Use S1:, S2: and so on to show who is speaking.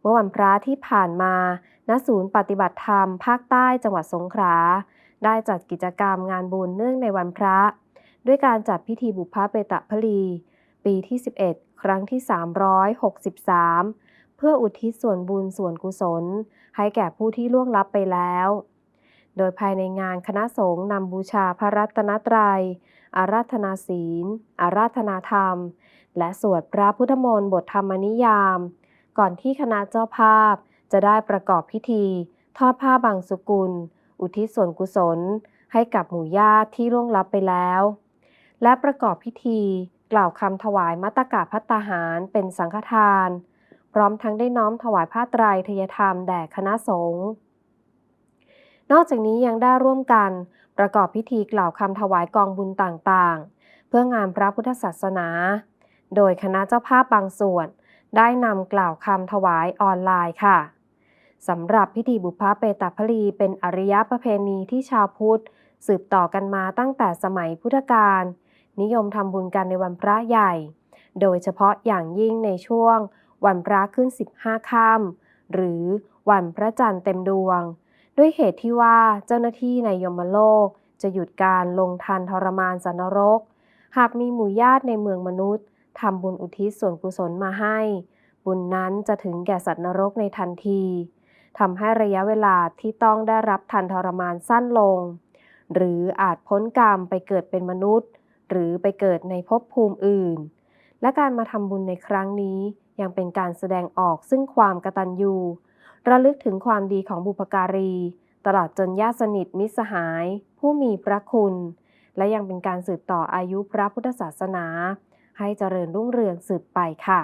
S1: เมื่อวันพระที่ผ่านมา ณ ศูนย์ปฏิบัติธรรม ภาคใต้จังหวัดสงขลา ได้จัดกิจกรรมงานบุญเนื่องในวันพระ ด้วยการจัดพิธีบุพเพตะพลี ปีที่ 11 ครั้งที่ 363 เพื่ออุทิศส่วนบุญส่วนกุศล ให้แก่ผู้ที่ล่วงลับไปแล้ว โดยภายในงานคณะสงฆ์นำบูชาพระรัตนตรัย อาราธนาศีล อาราธนาธรรม และสวดพระพุทธมนต์บทธรรมนิยาม ก่อนที่คณะเจ้าภาพ จะได้ประกอบพิธี ทอดผ้าบางสุกุล อุทิศส่วนกุศล ให้กับหมู่ญาติที่ล่วงลับไปแล้ว และประกอบพิธีกล่าวคำถวายมัตตกะพัตตาหารเป็นสังฆทาน พร้อมทั้งได้น้อมถวายผ้าไตรทยธรรมแด่คณะสงฆ์นอกจากนี้ยังได้ร่วมกันประกอบพิธีกล่าวคำถวายกองบุญต่างๆ เพื่องานพระพุทธศาสนา โดยคณะเจ้าภาพบางส่วน ได้นำกล่าวคำถวายออนไลน์ค่ะสำหรับพิธีบุพเพตพลีเป็นอริยประเพณีที่ชาวพุทธ สืบต่อกันมาตั้งแต่สมัยพุทธกาลนิยมทำบุญกันในวันพระใหญ่ โดยเฉพาะอย่างยิ่งในช่วง วันพระขึ้น 15ค่ำหรือวันพระจันทร์เต็มดวง ด้วยเหตุที่ว่าเจ้าหน้าที่ในยมโลก จะหยุดการลงทันทรมานสันนรก หากมีหมู่ญาติในเมืองมนุษย์ ทำบุญอุทิศส่วนกุศลมาให้ บุญนั้นจะถึงแก่สัตว์นรกในทันทีทำให้ระยะเวลาที่ต้องได้รับทันทรมานสั้นลง หรืออาจพ้นกรรมไปเกิดเป็นมนุษย์ หรือไปเกิดในภพภูมิอื่น และการมาทำบุญในครั้งนี้ยังเป็นการแสดงออกซึ่งความกตัญญูระลึกถึงความดีของบุพการี ตลอดจนญาติสนิทมิตรสหาย ผู้มีพระคุณ และยังเป็นการสืบต่ออายุพระพุทธศาสนา ให้เจริญรุ่งเรืองสืบไปค่ะ